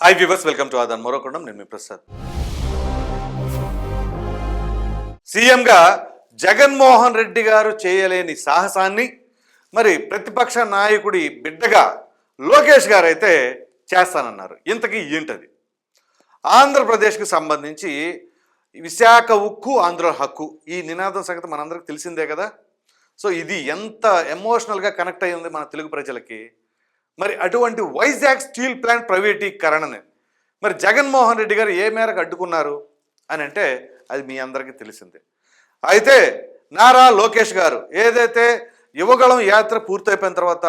Hi viewers welcome to ఆదాన్ మరోకొండం నేను మీ ప్రసాద్. సీఎంగా జగన్మోహన్ రెడ్డి గారు చేయలేని సాహసాన్ని మరి ప్రతిపక్ష నాయకుడి బిడ్డగా లోకేష్ గారు అయితే చేస్తానన్నారు. ఇంతకీ ఏంటది? ఆంధ్రప్రదేశ్కి సంబంధించి విశాఖ ఉక్కు ఆంధ్ర హక్కు ఈ నినాదం సంగతి మనందరికి తెలిసిందే కదా? సో ఇది ఎంత ఎమోషనల్గా కనెక్ట్ అయ్యింది మన తెలుగు ప్రజలకి. మరి అటువంటి వైజాగ్ స్టీల్ ప్లాంట్ ప్రైవేటీకరణని మరి జగన్మోహన్ రెడ్డి గారు ఏ మేరకు అడ్డుకున్నారు అని అంటే అది మీ అందరికీ తెలిసిందే. అయితే నారా లోకేష్ గారు ఏదైతే యువగళం యాత్ర పూర్తయిపోయిన తర్వాత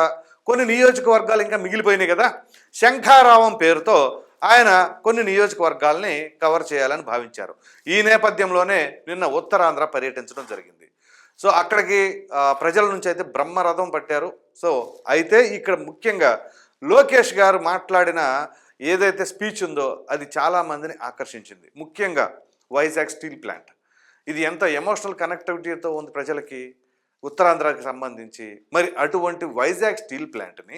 కొన్ని నియోజకవర్గాలు ఇంకా మిగిలిపోయినాయి కదా శంఖారావం పేరుతో ఆయన కొన్ని నియోజకవర్గాల్ని కవర్ చేయాలని భావించారు. ఈ నేపథ్యంలోనే నిన్న ఉత్తరాంధ్ర పర్యటించడం జరిగింది. సో అక్కడికి ప్రజల నుంచి అయితే బ్రహ్మరథం పట్టారు. సో అయితే ఇక్కడ ముఖ్యంగా లోకేష్ గారు మాట్లాడిన ఏదైతే స్పీచ్ ఉందో అది చాలా మందిని ఆకర్షించింది. ముఖ్యంగా వైజాగ్ స్టీల్ ప్లాంట్. ఇది ఎంత ఎమోషనల్ కనెక్టివిటీతో ఉంది ప్రజలకి ఉత్తరాంధ్రకి సంబంధించి. మరి అటువంటి వైజాగ్ స్టీల్ ప్లాంట్ని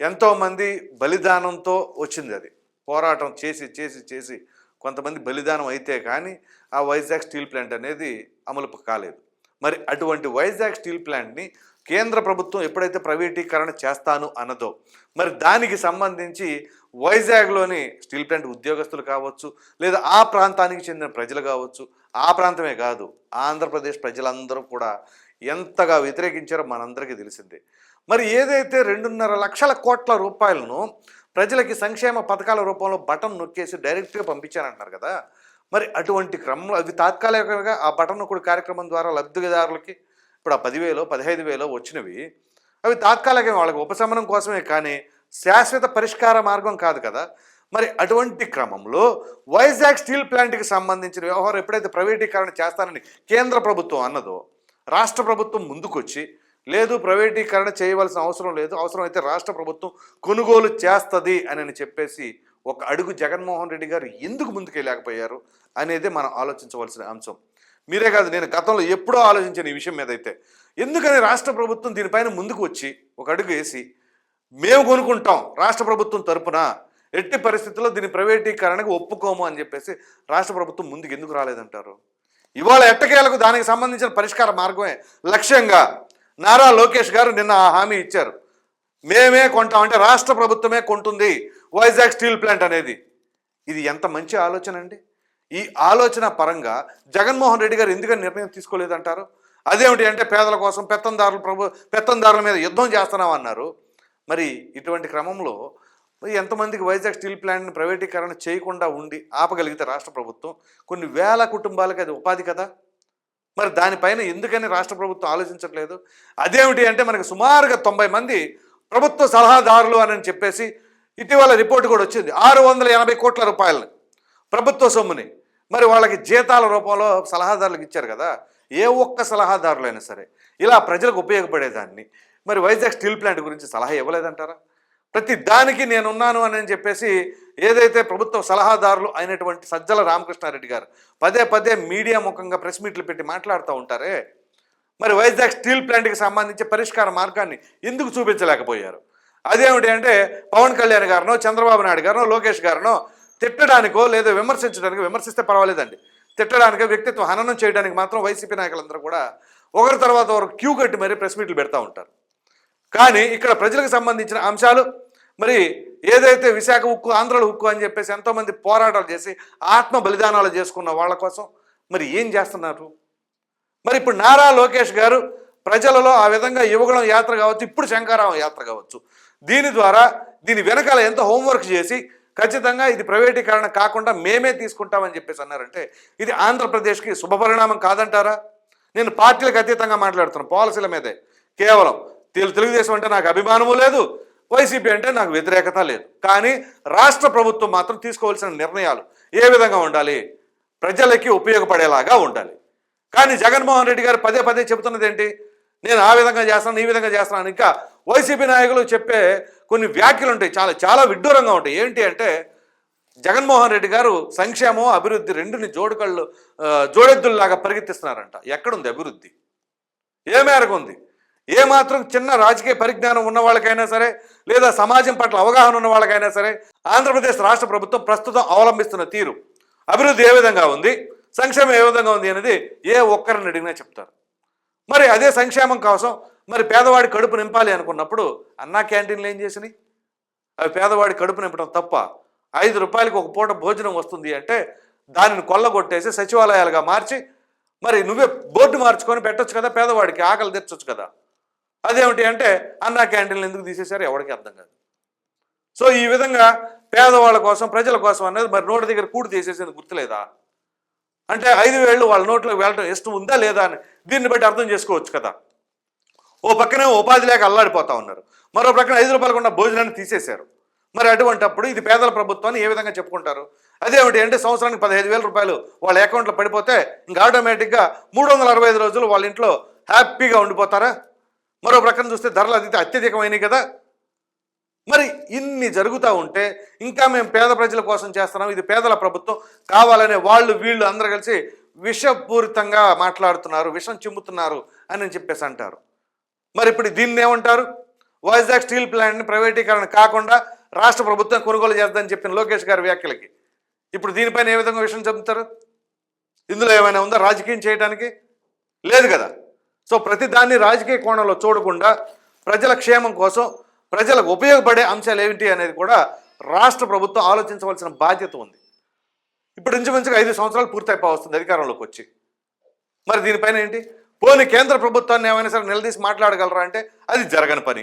ఎంతోమంది బలిదానంతో వచ్చింది అది. పోరాటం చేసి చేసి చేసి కొంతమంది బలిదానం అయితే కానీ ఆ వైజాగ్ స్టీల్ ప్లాంట్ అనేది అమలు కాలేదు. మరి అటువంటి వైజాగ్ స్టీల్ ప్లాంట్ని కేంద్ర ప్రభుత్వం ఎప్పుడైతే ప్రైవేటీకరణ చేస్తాను అన్నదో మరి దానికి సంబంధించి వైజాగ్లోని స్టీల్ ప్లాంట్ ఉద్యోగస్తులు కావచ్చు లేదా ఆ ప్రాంతానికి చెందిన ప్రజలు కావచ్చు ఆ ప్రాంతమే కాదు ఆంధ్రప్రదేశ్ ప్రజలందరూ కూడా ఎంతగా వ్యతిరేకించారో మనందరికీ తెలిసిందే. మరి ఏదైతే రెండున్నర లక్షల కోట్ల రూపాయలను ప్రజలకి సంక్షేమ పథకాల రూపంలో బటన్ నొక్కేసి డైరెక్ట్గా పంపించారంటున్నారు కదా మరి అటువంటి క్రమంలో అవి తాత్కాలికంగా ఆ బటన్ ఒకటి కార్యక్రమం ద్వారా లబ్ధిదారులకి ఇప్పుడు ఆ పదివేలో పదిహేను వేలు వచ్చినవి అవి తాత్కాలికంగా వాళ్ళకి ఉపశమనం కోసమే కానీ శాశ్వత పరిష్కార మార్గం కాదు కదా. మరి అటువంటి క్రమంలో వైజాగ్ స్టీల్ ప్లాంట్కి సంబంధించిన వ్యవహారం ఎప్పుడైతే ప్రైవేటీకరణ చేస్తానని కేంద్ర ప్రభుత్వం అన్నదో రాష్ట్ర ప్రభుత్వం ముందుకొచ్చి లేదు ప్రైవేటీకరణ చేయవలసిన అవసరం లేదు అవసరమైతే రాష్ట్ర ప్రభుత్వం కొనుగోలు చేస్తుంది అని చెప్పేసి ఒక అడుగు జగన్మోహన్ రెడ్డి గారు ఎందుకు ముందుకెళ్ళలేకపోయారు అనేది మనం ఆలోచించవలసిన అంశం. మీరే కాదు నేను గతంలో ఎప్పుడో ఆలోచించిన ఈ విషయం మీద అయితే. ఎందుకని రాష్ట్ర ప్రభుత్వం దీనిపైన ముందుకు వచ్చి ఒక అడుగు వేసి మేము కొనుక్కుంటాం రాష్ట్ర ప్రభుత్వం తరపున ఎట్టి పరిస్థితుల్లో దీని ప్రైవేటీకరణకు ఒప్పుకోము అని చెప్పేసి రాష్ట్ర ప్రభుత్వం ముందుకు ఎందుకు రాలేదంటారు? ఇవాళ ఎట్టకేలకు దానికి సంబంధించిన పరిష్కార మార్గమే లక్ష్యంగా నారా లోకేష్ గారు నిన్న ఆ హామీ ఇచ్చారు. మేమే కొంటాం అంటే రాష్ట్ర ప్రభుత్వమే కొంటుంది. వైజాగ్ స్టీల్ ప్లాంట్ అనేది. ఇది ఎంత మంచి ఆలోచన అండి? ఈ ఆలోచన పరంగా జగన్మోహన్ రెడ్డి గారు ఎందుకని నిర్ణయం తీసుకోలేదంటారు? అదేమిటి అంటే పేదల కోసం పెత్తందారులు ప్రభు పెత్తందారుల మీద యుద్ధం చేస్తున్నాం అన్నారు. మరి ఇటువంటి క్రమంలో మరి ఎంతమందికి వైజాగ్ స్టీల్ ప్లాంట్ని ప్రైవేటీకరణ చేయకుండా ఉండి ఆపగలిగితే రాష్ట్ర ప్రభుత్వం? కొన్ని వేల కుటుంబాలకు అది ఉపాధి కదా? మరి దానిపైన ఎందుకని రాష్ట్ర ప్రభుత్వం ఆలోచించట్లేదు? అదేమిటి అంటే మనకు సుమారుగా తొంభై మంది ప్రభుత్వ సలహాదారులు అని చెప్పేసి ఇటీవల రిపోర్ట్ కూడా వచ్చింది. ఆరు వందల ఎనభై కోట్ల రూపాయలని ప్రభుత్వ సొమ్ముని. మరి వాళ్ళకి జీతాల రూపంలో సలహాదారులకు ఇచ్చారు కదా. ఏ ఒక్క సలహాదారులైనా సరే ఇలా ప్రజలకు ఉపయోగపడేదాన్ని. మరి వైజాగ్ స్టీల్ ప్లాంట్ గురించి సలహా ఇవ్వలేదంటారా? ప్రతి దానికి నేనున్నాను అని చెప్పేసి ఏదైతే ప్రభుత్వ సలహాదారులు అయినటువంటి సజ్జల రామకృష్ణారెడ్డి గారు పదే పదే మీడియా ముఖంగా ప్రెస్ మీట్లు పెట్టి మాట్లాడుతూ ఉంటారే మరి వైజాగ్ స్టీల్ ప్లాంట్కి సంబంధించి పరిష్కార మార్గాన్ని ఎందుకు చూపించలేకపోయారు? అదేమిటి అంటే పవన్ కళ్యాణ్ గారినో చంద్రబాబు నాయుడు గారినో లోకేష్ గారినో తిట్టడానికో లేదా విమర్శించడానికి విమర్శిస్తే పర్వాలేదండి. తిట్టడానికి వ్యక్తిత్వ హననం చేయడానికి మాత్రం వైసీపీ నాయకులందరూ కూడా ఒకరి తర్వాత ఒకరు క్యూ కట్టి మరీ ప్రెస్ మీట్లు పెడతా ఉంటారు. కానీ ఇక్కడ ప్రజలకు సంబంధించిన అంశాలు మరి ఏదైతే విశాఖ ఉక్కు ఆంధ్రలో ఉక్కు అని చెప్పేసి ఎంతోమంది పోరాటాలు చేసి ఆత్మ బలిదానాలు చేసుకున్న వాళ్ళ కోసం మరి ఏం చేస్తున్నారు? మరి ఇప్పుడు నారా లోకేష్ గారు ప్రజలలో ఆ విధంగా యువగళం యాత్ర కావచ్చు ఇప్పుడు శంకారావం యాత్ర కావచ్చు. దీని ద్వారా దీని వెనకాల ఎంత హోంవర్క్ చేసి ఖచ్చితంగా ఇది ప్రైవేటీకరణ కాకుండా మేమే తీసుకుంటామని చెప్పేసి అన్నారంటే ఇది ఆంధ్రప్రదేశ్కి శుభపరిణామం కాదంటారా? నేను పార్టీలకు అతీతంగా మాట్లాడుతున్నాను పాలసీల మీదే. కేవలం తెలుగుదేశం అంటే నాకు అభిమానము లేదు వైసీపీ అంటే నాకు వ్యతిరేకత లేదు. కానీ రాష్ట్ర ప్రభుత్వం మాత్రం తీసుకోవాల్సిన నిర్ణయాలు ఏ విధంగా ఉండాలి? ప్రజలకి ఉపయోగపడేలాగా ఉండాలి. కానీ జగన్మోహన్ రెడ్డి గారు పదే పదే చెబుతున్నది ఏంటి నేను ఆ విధంగా చేస్తాను ఈ విధంగా చేస్తున్నాను. ఇంకా వైసీపీ నాయకులు చెప్పే కొన్ని వ్యాఖ్యలు ఉంటాయి. చాలా చాలా విడ్డూరంగా ఉంటాయి. ఏంటి అంటే జగన్మోహన్ రెడ్డి గారు సంక్షేమం అభివృద్ధి రెండుని జోడుకళ్ళు జోడెద్దుల్లాగా పరిగెత్తిస్తున్నారంట. ఎక్కడుంది అభివృద్ధి? ఏ మేరకు ఉంది? ఏ మాత్రం చిన్న రాజకీయ పరిజ్ఞానం ఉన్న వాళ్ళకైనా సరే లేదా సమాజం పట్ల అవగాహన ఉన్న వాళ్ళకైనా సరే ఆంధ్రప్రదేశ్ రాష్ట్ర ప్రభుత్వం ప్రస్తుతం అవలంబిస్తున్న తీరు. అభివృద్ధి ఏ విధంగా ఉంది? సంక్షేమం ఏ విధంగా ఉంది అనేది ఏ ఒక్కరిని అడిగినా చెప్తారు. మరి అదే సంక్షేమం కోసం మరి పేదవాడి కడుపు నింపాలి అనుకున్నప్పుడు అన్నా క్యాంటీన్లు ఏం చేసినాయి? అవి పేదవాడి కడుపు నింపడం తప్ప ఐదు రూపాయలకి ఒక పూట భోజనం వస్తుంది అంటే దానిని కొల్లగొట్టేసి సచివాలయాలుగా మార్చి మరి నువ్వే బోర్డు మార్చుకొని పెట్టొచ్చు కదా పేదవాడికి ఆకలి తెచ్చొచ్చు కదా. అదేమిటి అంటే అన్నా క్యాంటీన్లు ఎందుకు తీసేశారు ఎవరికి అర్థం కాదు. సో ఈ విధంగా పేదవాళ్ళ కోసం ప్రజల కోసం అనేది మరి నోటి దగ్గర కూడి తీసేసేది గుర్తులేదా? అంటే ఐదు వేళ్ళు వాళ్ళ నోట్లో వెళ్ళడం ఇష్టం ఉందా లేదా అని దీన్ని బట్టి అర్థం చేసుకోవచ్చు కదా. ఓ పక్కనే ఉపాధి లేక అల్లాడిపోతా ఉన్నారు. మరో పక్కన ఐదు రూపాయలకు ఉన్న భోజనాన్ని తీసేశారు. మరి అటువంటప్పుడు ఇది పేదల ప్రభుత్వాన్ని ఏ విధంగా చెప్పుకుంటారు? అదేమిటి అంటే సంవత్సరానికి పదిహేను వేల రూపాయలు వాళ్ళ అకౌంట్లో పడిపోతే ఇంకా ఆటోమేటిక్గా మూడు వందల అరవై ఐదు రోజులు వాళ్ళ ఇంట్లో హ్యాపీగా ఉండిపోతారా? మరో ప్రక్కన చూస్తే ధరలు అది అత్యధికమైనవి కదా. ఇన్ని జరుగుతూ ఉంటే ఇంకా మేము పేద ప్రజల కోసం చేస్తున్నాం. ఇది పేదల ప్రభుత్వం కావాలనే వాళ్ళు వీళ్ళు అందరూ కలిసి విషపూరితంగా మాట్లాడుతున్నారు విషం చిమ్ముతున్నారు అని చెప్పేసి అంటారు. మరి ఇప్పుడు దీన్ని ఏమంటారు? వైజాగ్ స్టీల్ ప్లాంట్ని ప్రైవేటీకరణ కాకుండా రాష్ట్ర ప్రభుత్వం కొనుగోలు చేద్దని చెప్పిన లోకేష్ గారి వ్యాఖ్యలకి. ఇప్పుడు దీనిపైన ఏ విధంగా విషయం చెబుతారు ఇందులో ఏమైనా ఉందా రాజకీయం చేయడానికి లేదు కదా. సో ప్రతి దాన్ని రాజకీయ కోణంలో చూడకుండా ప్రజల క్షేమం కోసం ప్రజలకు ఉపయోగపడే అంశాలు ఏమిటి అనేది కూడా రాష్ట్ర ప్రభుత్వం ఆలోచించవలసిన బాధ్యత ఉంది. ఇప్పుడు ఇంచుమించుగా ఐదు సంవత్సరాలు పూర్తయిపో వస్తుంది అధికారంలోకి వచ్చి. మరి దీనిపైన ఏంటి? పోనీ కేంద్ర ప్రభుత్వాన్ని ఏమైనా సరే నిలదీసి మాట్లాడగలరా అంటే అది జరగని పని.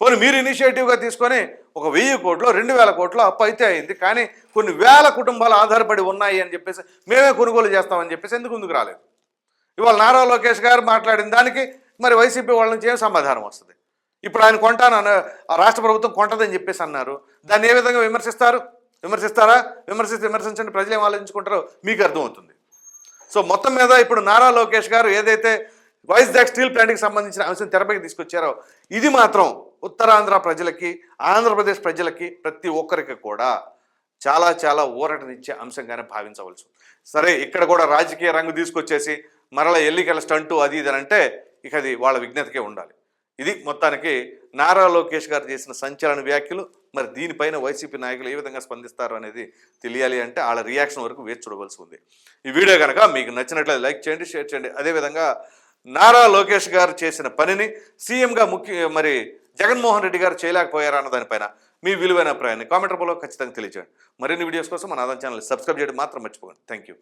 పోనీ మీరు ఇనిషియేటివ్గా తీసుకొని ఒక వెయ్యి కోట్లు రెండు వేల కోట్లు అప్పు అయితే అయింది. కానీ కొన్ని వేల కుటుంబాలు ఆధారపడి ఉన్నాయి అని చెప్పేసి మేమే కొనుగోలు చేస్తామని చెప్పేసి ఎందుకు ముందుకు రాలేదు? ఇవాళ నారా లోకేష్ గారు మాట్లాడిన దానికి మరి వైసీపీ వాళ్ళ నుంచి ఏం సమాధానం వస్తుంది? ఇప్పుడు ఆయన కొంటాను అన్న- ఆ రాష్ట్ర ప్రభుత్వం కొంటదని చెప్పేసి అన్నారు. దాన్ని ఏ విధంగా విమర్శిస్తారు? విమర్శిస్తారా? విమర్శిస్తే విమర్శించండి ప్రజలు ఏం ఆలోచించుకుంటారో మీకు అర్థమవుతుంది. సో మొత్తం మీద ఇప్పుడు నారా లోకేష్ గారు ఏదైతే వైజాగ్ స్టీల్ ప్లాంట్కి సంబంధించిన అంశం తెరపైకి తీసుకొచ్చారో ఇది మాత్రం ఉత్తరాంధ్ర ప్రజలకి ఆంధ్రప్రదేశ్ ప్రజలకి ప్రతి ఒక్కరికి కూడా చాలా చాలా ఊరటనిచ్చే అంశంగానే భావించవలసి సరే ఇక్కడ కూడా రాజకీయ రంగు తీసుకొచ్చేసి మరల ఎల్లికల స్టంటు అది ఇది అని అంటే ఇక అది వాళ్ళ విజ్ఞతకే ఉండాలి. ఇది మొత్తానికి నారా లోకేష్ గారు చేసిన సంచలన వ్యాఖ్యలు. మరి దీనిపైన వైసీపీ నాయకులు ఏ విధంగా స్పందిస్తారు అనేది తెలియాలి అంటే వాళ్ళ రియాక్షన్ వరకు వేచి చూడవలసి ఉంది. ఈ వీడియో కనుక మీకు నచ్చినట్లయితే లైక్ చేయండి షేర్ చేయండి. అదేవిధంగా నారా లోకేష్ గారు చేసిన పనిని సీఎంగా ముఖ్య మరి జగన్మోహన్ రెడ్డి గారు చేయలేకపోయారా అన్న దానిపైన మీ విలువైన అభిప్రాయాన్ని కామెంట్ రూపంలో ఖచ్చితంగా తెలియజేయండి మరిన్ని వీడియోస్ కోసం మన ఆదాయం ఛానల్ సబ్స్క్రైబ్ చేయడం మాత్రం మర్చిపోకండి. Thank you